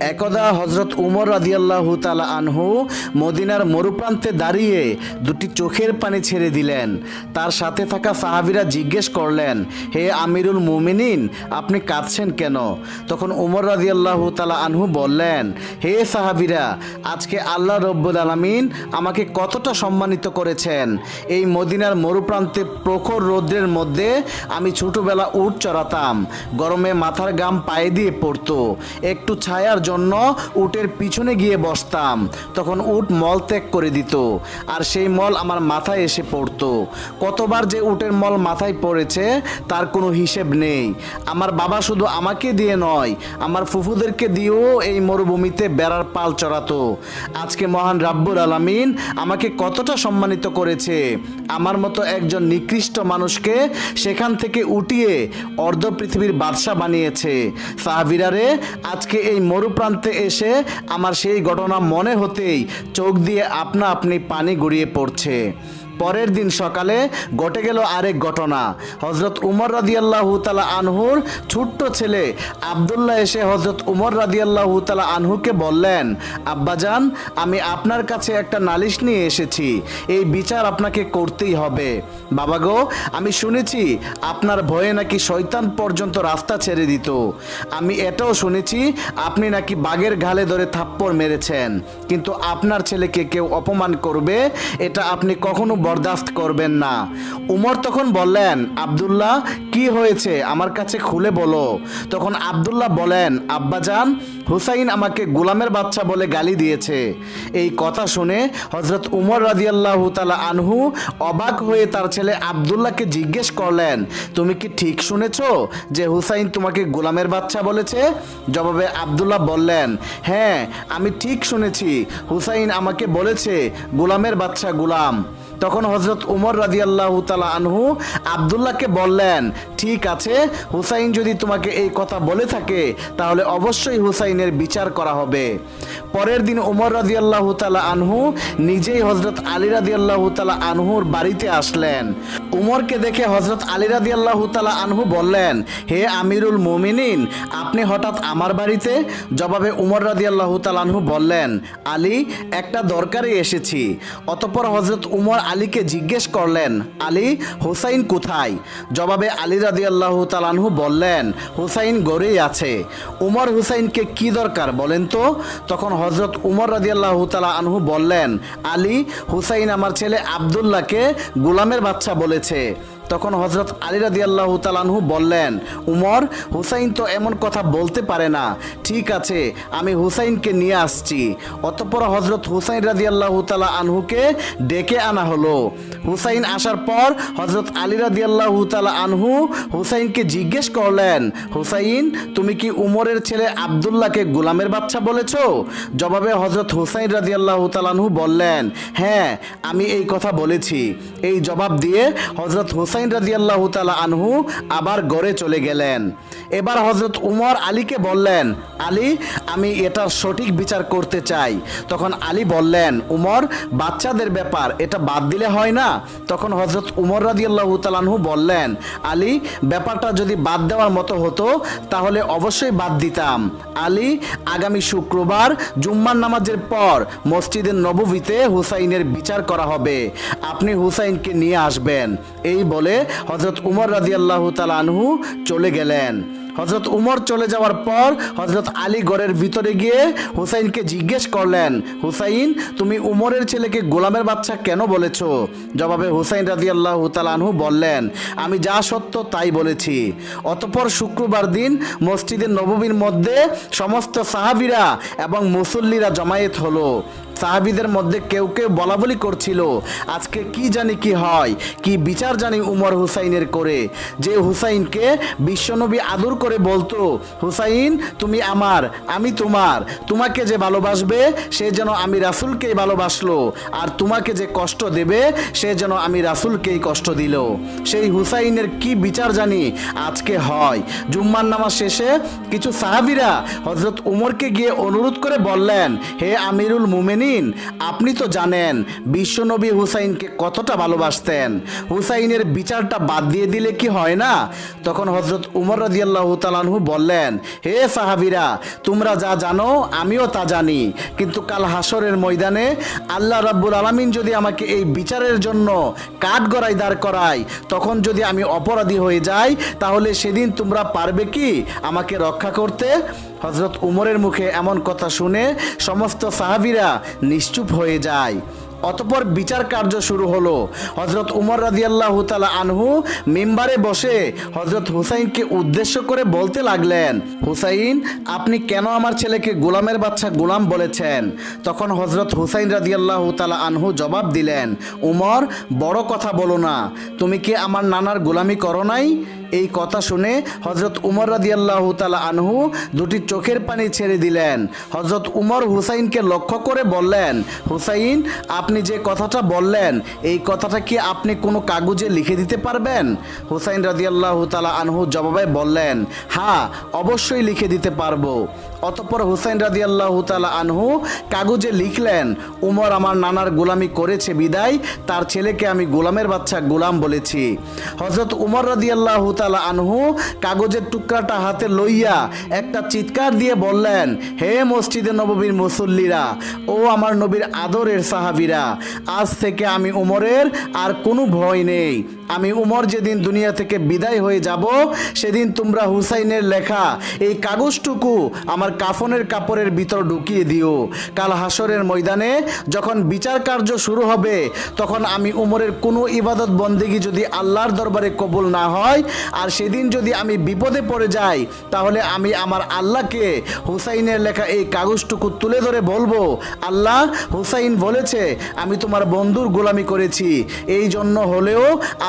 একদা হজরত উমর রাদিয়াল্লাহু তালা আনহু মদিনার মরুপ্রান্তে দাঁড়িয়ে দুটি চোখের পানি ছেড়ে দিলেন। তার সাথে থাকা সাহাবিরা জিজ্ঞেস করলেন, হে আমিরুল মুমিনিন, আপনি কাঁদছেন কেন? তখন উমর রাদিয়াল্লাহু তালা আনহু বললেন, হে সাহাবিরা, আজকে আল্লাহ রব্বুল আলমিন আমাকে কতটা সম্মানিত করেছেন। এই মদিনার মরুপ্রান্তে প্রখর রৌদ্রের মধ্যে আমি ছোটবেলা উট চড়াতাম, গরমে মাথার গাম পায়ে দিয়ে পড়তো। একটু ছায়ার জন্য উটের পিছনে গিয়ে বসতাম। তখন উট মল ত্যাগ করে দিত, আর সেই মল আমার মাথায় এসে পড়তো। কতবার যে উটের মল মাথায় পড়েছে, তার কোনো হিসেব নেই। আমার বাবা শুধু আমাকে দিয়ে নয়, আমার ফুফুদেরকে দিয়েও এই মরুভূমিতে বেড়ার পাল চড়াতো। আজকে মহান রাব্বুল আলামিন আমাকে কতটা সম্মানিত করেছে। আমার মতো একজন নিকৃষ্ট মানুষকে সেখান থেকে উঠিয়ে অর্ধ পৃথিবীর বাদশা বানিয়েছে। সাহাবিরারে, আজকে এই মরুপ্রান্তে এসে আমার সেই ঘটনা মনে হতেই চোখ দিয়ে আপনা আপনি পানি গড়িয়ে পড়ছে। পরের দিন সকালে ঘটে গেল আরেক ঘটনা। হজরত উমর রাদিয়াল্লাহু তালা আনহুর ছোট্ট ছেলে আবদুল্লাহ এসে হজরত উমর রাদিয়াল্লাহু তালা আনহুকে বললেন আব্বাজান আমি আপনার কাছে একটা নালিশ নিয়ে এসেছি। এই বিচার আপনাকে করতেই হবে। বাবা গো, আমি শুনেছি আপনার ভয়ে নাকি শয়তান পর্যন্ত রাস্তা ছেড়ে দিত। আমি এটাও শুনেছি, আপনি নাকি বাঘের ঘালে ধরে থাপ্পড় মেরেছেন। কিন্তু আপনার ছেলেকে কেউ অপমান করবে, এটা আপনি কখনো বরদাস্ত করবেন না। উমর তখন বললেন, আব্দুল্লাহ, কি হয়েছে? আমার কাছে খুলে বলো। তখন আব্দুল্লাহ বলেন আব্বাজান হুসাইন আমাকে গোলামের বাচ্চা বলে গালি দিয়েছে। এই কথা শুনে হজরত উমর রাদিয়াল্লাহু তালা আনহু অবাক হয়ে তার ছেলে আবদুল্লাহকে জিজ্ঞেস করলেন, তুমি কি ঠিক শুনেছ যে হুসাইন তোমাকে গোলামের বাচ্চা বলেছে? জবাবে আবদুল্লাহ বললেন হ্যাঁ আমি ঠিক শুনেছি। হুসাইন আমাকে বলেছে, গোলামের বাচ্চা গোলাম। তখন হজরত উমর রাদিয়াল্লাহু তালা আনহু আবদুল্লাহকে বললেন, ঠিক আছে, হুসাইন যদি তোমাকে এই কথা বলে থাকে, তাহলে অবশ্যই হুসাইনের বিচার করা হবে। পরের দিন উমর রাদিয়াল্লাহু তালা আনহু নিজেই হজরত আলী রাদিয়াল্লাহু তালা আনহুর বাড়িতে আসলেন। উমরকে দেখে হজরত আলী রাদিয়াল্লাহু তালা আনহু বললেন, হে আমিরুল মুমিনিন, আপনি হঠাৎ আমার বাড়িতে? জবাবে উমর রাদিয়াল্লাহু তালা আনহু বললেন, আলী, একটা দরকারে এসেছি। অতপর হজরত উমর আলীকে জিজ্ঞেস করলেন, আলী, হুসাইন কোথায়? জবাবে আলী রাদিয়াল্লাহু তালানহু বললেন, হুসাইন গড়েই আছে। উমর হুসাইনকে কি দরকার বলেন তো? তখন হজরত উমর রাদিয়াল্লাহু তালা আনহু বললেন, আলী, হুসাইন আমার ছেলে আবদুল্লাহকে গোলামের বাচ্চা বলেছে। তখন হজরত আলী রাদি আল্লাহ তালানহু বললেন, উমর, হুসাইন তো এমন কথা বলতে পারে না। ঠিক আছে, আমি হুসাইনকে নিয়ে আসছি। অতঃপর হজরত হুসাইন রাদি আল্লাহ তালা আনহুকে ডেকে আনা হলো। হুসাইন আসার পর হজরত আলী রাদি আল্লাহ তালা আনহু হুসাইনকে জিজ্ঞেস করলেন, হুসাইন, তুমি কি উমরের ছেলে আবদুল্লাহকে গোলামের বাচ্চা বলেছ? জবাবে হজরত হুসাইন রাদি আল্লাহ তালানহু বললেন হ্যাঁ আমি এই কথা বলেছি। এই জবাব দিয়ে হজরত হুসাইন রাদিয়াল্লাহু তালা আনহু আবার গড়ে চলে গেলেন। এবার হজরত উমর আলীকে বললেন, আলী, আমি এটার সঠিক বিচার করতে চাই। তখন আলী বললেন, উমর, বাচ্চাদের ব্যাপার, এটা বাদ দিলে হয় না? তখন হজরত উমর রাদিয়াল্লাহু তাআলা আনহু বললেন, আলী, ব্যাপারটা যদি বাদ দেওয়ার মতো হতো, তাহলে অবশ্যই বাদ দিতাম। আলী, আগামী শুক্রবার জুম্মার নামাজের পর মসজিদের নববীতে হুসাইনের বিচার করা হবে। আপনি হুসাইনকে নিয়ে আসবেন। এই বলে হজরত উমর রাদিয়াল্লাহু তাআলা আনহু চলে গেলেন। হজরত উমর চলে যাওয়ার পর হজরত আলী গড়ের ভিতরে গিয়ে হুসাইনকে জিজ্ঞেস করলেন, হুসাইন, তুমি উমরের ছেলেকে গোলামের বাচ্চা কেন বলেছ? জবাবে হুসাইন রাজি আল্লাহ তালানহু বললেন, আমি যা সত্য তাই বলেছি। অতপর শুক্রবার দিন মসজিদের নবমীর মধ্যে সমস্ত সাহাবিরা এবং মুসল্লিরা জমায়েত হলো। সাহাবিদের মধ্যে কেউ কেউ বলা বলি করছিল, আজকে কি জানি কি হয়, কি বিচার জানি উমর হুসাইনের করে। যে হুসাইনকে বিশ্বনবী আদর করে বলতো, হুসাইন, তুমি আমার, আমি তোমার, তোমাকে যে ভালোবাসবে, সে যেন আমি রাসুলকেই ভালোবাসলো, আর তোমাকে যে কষ্ট দেবে, সে যেন আমি রাসুলকেই কষ্ট দিল। সেই হুসাইনের কি বিচার জানি আজকে হয়। জুম্মার নামাজ শেষে কিছু সাহাবিরা হজরত উমরকে গিয়ে অনুরোধ করে বললেন, হে আমিরুল মুমেনি আলামিন আপনি তো জানেন বিশ্বনবী হুসাইনকে কতটা ভালোবাসতেন। হুসাইনের বিচারটা বাদ দিয়ে দিলে কি হয় না? তখন হজরত উমর রাদিয়াল্লাহু তালানহু বললেন, হে সাহাবিরা, তোমরা যা জানো, আমিও তা জানি। কিন্তু কাল হাসরের ময়দানে আল্লাহ রাব্বুল আলামিন যদি আমাকে এই বিচারের জন্য কাঠ গড়াই দাঁড় করায়, তখন যদি আমি অপরাধী হয়ে যাই, তাহলে সেদিন তোমরা পারবে কি আমাকে রক্ষা করতে? হজরত উমরের মুখে এমন কথা শুনে সমস্ত সাহাবিরা নিশ্চুপ হয়ে যায়। অতপর বিচার কার্য শুরু হলো। হজরত উমর রাদিয়াল্লাহ তালা আনহু মেম্বারে বসে হজরত হুসাইনকে উদ্দেশ্য করে বলতে লাগলেন, হুসাইন, আপনি কেন আমার ছেলেকে গোলামের বাচ্চা গোলাম বলেছেন? তখন হজরত হুসাইন রাদিয়াল্লাহ তালা আনহু জবাব দিলেন, উমর, বড় কথা বলো না। তুমি কি আমার নানার গোলামি করো নাই? এই কথা শুনে হজরত উমর রাজিয়াল্লাহ তালা আনহু দুটি চোখের পানি ছেড়ে দিলেন। হজরত উমর হুসাইনকে লক্ষ্য করে বললেন, হুসাইন, আপনি যে কথাটা বললেন, এই কথাটা কি আপনি কোনো কাগজে লিখে দিতে পারবেন? হুসাইন রাজিয়াল্লাহ তালা আনহু জবাবে বললেন হ্যাঁ অবশ্যই লিখে দিতে পারব। অতঃপর হুসাইন রাদিয়াল্লাহ তালা আনহু কাগজে লিখলেন, উমর আমার নানার গোলামি করেছে, বিদায়। তার ছেলেকে আমি গোলামের বাচ্চা গোলাম বলেছি। হজরত উমর রাদিয়াল্লাহ তালা আনহু কাগজের টুকরাটা হাতে লইয়া একটা চিৎকার দিয়ে বললেন, হে মসজিদে নববীর মুসল্লিরা, ও আমার নবীর আদরের সাহাবিরা, আজ থেকে আমি উমরের আর কোনো ভয় নেই। আমি উমর যেদিন দুনিয়া থেকে বিদায় হয়ে যাব, সেদিন তোমরা হুসাইনের লেখা, এই কাগজটুকু আমার কাফনের কাপড়ের ভিতর ঢুকিয়ে দিও। কাল হাসরের ময়দানে যখন বিচার কার্য শুরু হবে, তখন আমি উমরের কোনো ইবাদত বন্দেগী যদি আল্লাহর দরবারে কবুল না হয়, আর সেদিন যদি আমি বিপদে পড়ে যাই, তাহলে আমি আমার আল্লাহকে হুসাইনের লেখা এই কাগজটুকু তুলে ধরে বলব, আল্লাহ, হুসাইন বলেছে, আমি তোমার বন্ধুর গোলামি করেছি। এই জন্য হলেও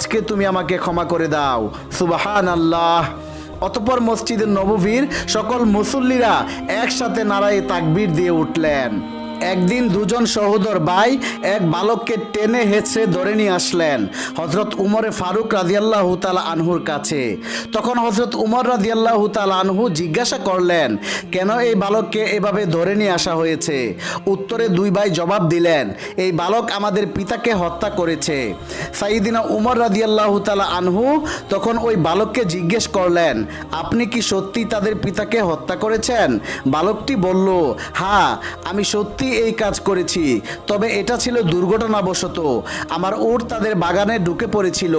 আজকে তুমি আমাকে ক্ষমা করে দাও। সুবাহান আল্লাহ অতপর মসজিদের নববীর সকল মুসল্লিরা একসাথে নারায় তাকবির দিয়ে উঠলেন। একদিন দুজন সহোদর ভাই এক বালককে টেনে হেঁচড়ে ধরে নিয়ে আসলেন হজরত উমরে ফারুক রাদিয়াল্লাহ তালা আনহুর কাছে। তখন হজরত উমর রাদিয়াল্লাহ তালা আনহু জিজ্ঞাসা করলেন, কেন এই বালককে এভাবে ধরে নিয়ে আসা হয়েছে? উত্তরে দুই ভাই জবাব দিলেন, এই বালক আমাদের পিতাকে হত্যা করেছে। সাইদিনা উমর রাদিয়াল্লাহ তালা আনহু তখন ওই বালককে জিজ্ঞেস করলেন, আপনি কি সত্যি তাদের পিতাকে হত্যা করেছেন? বালকটি বলল হ্যাঁ আমি সত্যি এই কাজ করেছি। তবে এটা ছিল দুর্ঘটনাবশত। আমার উট তাদের বাগানে ঢুকে পড়েছিল।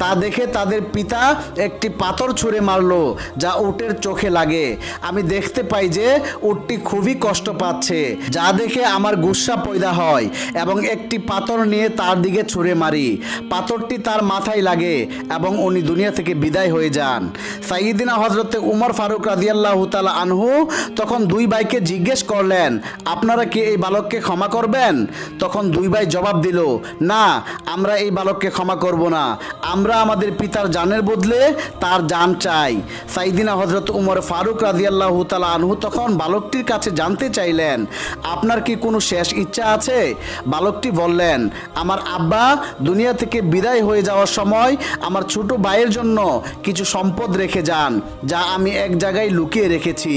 তা দেখে তাদের পিতা একটি পাথর ছুঁড়ে মারলো, যা উটের চোখে লাগে। আমি দেখতে পাই যে উটটি খুবই কষ্ট পাচ্ছে, যা দেখে আমার গুসা পয়দা হয় এবং একটি পাথর নিয়ে তার দিকে ছুঁড়ে মারি। পাথরটি তার মাথায় লাগে এবং উনি দুনিয়া থেকে বিদায় হয়ে যান। সাইদিনা হজরতে উমর ফারুক রাদিয়াল্লাহ তালা আনহু তখন দুই ভাইকে জিজ্ঞেস করলেন, আপনারা কি এই বালককে ক্ষমা করবেন? তখন দুই ভাই জবাব দিল, না, আমরা এই বালককে ক্ষমা করব না। আমরা আমাদের পিতার জানের বদলে তার জান চাই। সাইদিনা হজরত উমর ফারুক রাদিয়াল্লাহ তালা আনহু তখন বালকটির কাছে জানতে চাইলেন, আপনার কি কোনো শেষ ইচ্ছা আছে? বালকটি বললেন, আমার আব্বা দুনিয়া থেকে বিদায় হয়ে যাওয়ার সময় আমার ছোট ভাইয়ের জন্য কিছু সম্পদ রেখে যান, যা আমি এক জায়গায় লুকিয়ে রেখেছি।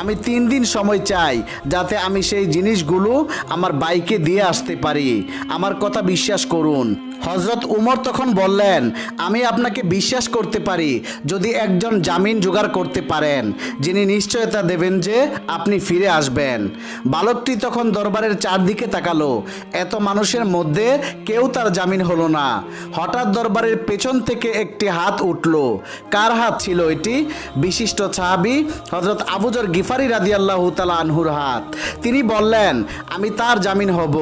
আমি তিন দিন সময় চাই, যাতে আমি সেই জিনিসগুলো আমার বাইকে দিয়ে আসতে পারি। আমার কথা বিশ্বাস করুন। হজরত উমর তখন বললেন, আমি আপনাকে বিশ্বাস করতে পারি, যদি একজন জামিন জোগাড় করতে পারেন। যিনি নিশ্চয়তা দেবেন যে আপনি ফিরে আসবেন। বালকটি তখন দরবারের চারদিকে তাকালো। এত মানুষের মধ্যে কেউ তার জামিন হলো না। হঠাৎ দরবারের পেছন থেকে একটি হাত উঠল। কার হাত ছিল এটি? বিশিষ্ট সাহাবি হজরত আবুজর গিফারি রাদিয়াল্লাহু তালা আনহুর হাত। তিনি বললেন আমি তার জামিন হব।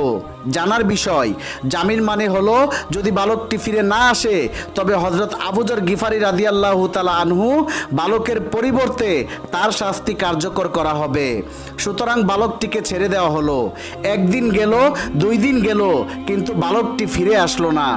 জানার বিষয়, জামিন মানে হলো, যদি বালকটি ফিরে না আসে, তবে হজরত আবুজর গিফারি রাদিয়াল্লাহু তালা আনহু বালকের পরিবর্তে তার শাস্তি কার্যকর করা হবে। সুতরাং বালকটিকে ছেড়ে দেওয়া হলো। একদিন গেল, দুই দিন গেল, কিন্তু বালকটি ফিরে আসলো না।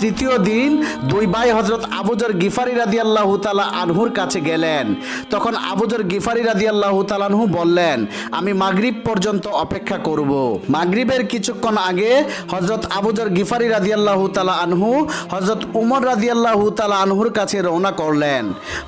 তৃতীয় দিন দুই ভাই হজরত আবুজর গিফারি রাদি আল্লাহ তালা আনহুর কাছে গেলেন। তখন আবুজর গিফারি রাদি আল্লাহ তালানহু বললেন, আমি মাগরিব পর্যন্ত অপেক্ষা করব। মাগরিবের কিছুক্ষণ আগে হজরত আবুজর গিফারি রাদি আল্লাহ তালা আনহু হজরত উমর রাদি আল্লাহ তালা আনহুর কাছে রওনা করলেন।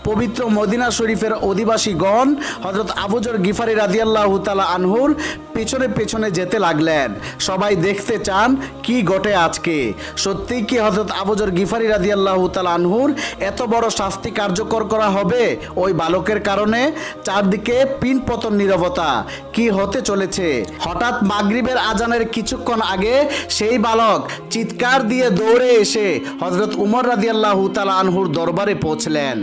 পবিত্র মদিনা শরীফের অধিবাসীগণ হজরত আবুজর গিফারি রাদি আল্লাহ তালা আনহুর পেছনে পেছনে যেতে লাগলেন। সবাই দেখতে চান, কি ঘটে আজকে? সত্যি কি হজরত আবুজর গিফারি রাদি আল্লাহ আনহুর এত বড় শাস্তি কার্যকর করা হবে ওই বালকের কারণে? চারদিকে পিন পতন নীরবতা। কি হতে চলেছে? হঠাৎ মাগরিবের আজানের কিছুক্ষণ আগে সেই বালক চিৎকার দিয়ে দৌড়ে এসে হজরত উমর রাদি আল্লাহ আনহুর দরবারে পৌঁছলেন।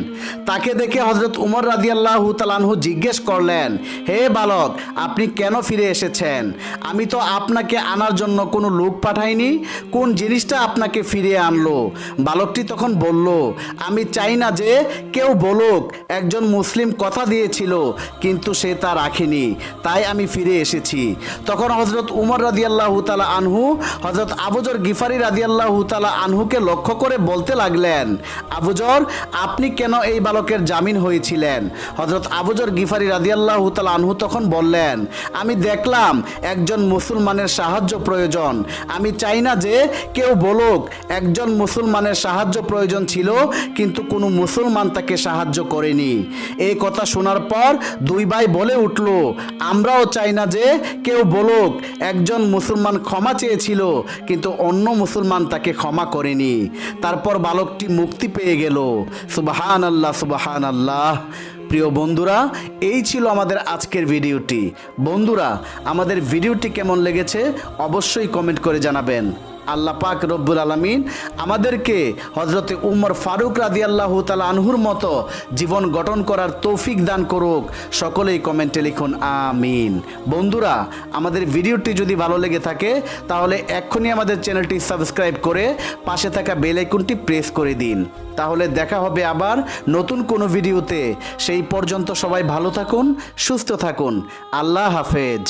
তাকে দেখে হজরত উমর রাদি আল্লাহ আনহু জিজ্ঞেস করলেন, হে বালক, আপনি কেন ফিরে এসেছেন? আমি তো আপনাকে আনার জন্য কোনো লোক পাঠাইনি। কোন জিনিসটা আপনাকে ফিরিয়ে আনলো। বালকটি তখন বলল, আমি চাই না যে কেউ বলুক, একজন মুসলিম কথা দিয়েছিল, কিন্তু সে তা রাখেনি, তাই আমি ফিরে এসেছি। তখন হজরত উমর রাদি আল্লাহ তালা আনহু হজরত আবুজর গিফারি রাদি আল্লাহ তালা আনহুকে লক্ষ্য করে বলতে লাগলেন, আবুজর, আপনি কেন এই বালকের জামিন হয়েছিলেন? হজরত আবুজর গিফারি রাদি আল্লাহ তালা আনহু তখন বললেন, আমি দেখলাম একজন মুসলমানের সাহায্য প্রয়োজন। আমি চাই না যে কেউ বলুক একজন মুসলমানের সাহায্য প্রয়োজন ছিল, কিন্তু কোনো মুসলমান তাকে সাহায্য করেনি। এই কথা শোনার পর দুই ভাই বলে উঠল, আমরাও চাই না যে কেউ বলুক, একজন মুসলমান ক্ষমা চেয়েছিল, কিন্তু অন্য মুসলমান তাকে ক্ষমা করেনি। তারপর বালকটি মুক্তি পেয়ে গেল। সুবাহান আল্লাহ সুবাহান আল্লাহ প্রিয় বন্ধুরা, এই ছিল আমাদের আজকের ভিডিওটি। বন্ধুরা, আমাদের ভিডিওটি কেমন লেগেছে অবশ্যই কমেন্ট করে জানাবেন। আল্লাহ পাক রব্বুল আলমিন আমাদেরকে হজরতে উমর ফারুক রাদি আল্লাহ তালা আনহুর মতো জীবন গঠন করার তৌফিক দান করুক। সকলেই কমেন্টে লিখুন, আমিন। বন্ধুরা, আমাদের ভিডিওটি যদি ভালো লেগে থাকে, তাহলে এক্ষুনি আমাদের চ্যানেলটি সাবস্ক্রাইব করে পাশে থাকা বেল প্রেস করে দিন। তাহলে দেখা হবে আবার নতুন কোনো ভিডিওতে। সেই পর্যন্ত সবাই ভালো থাকুন, সুস্থ থাকুন। আল্লাহ হাফেজ।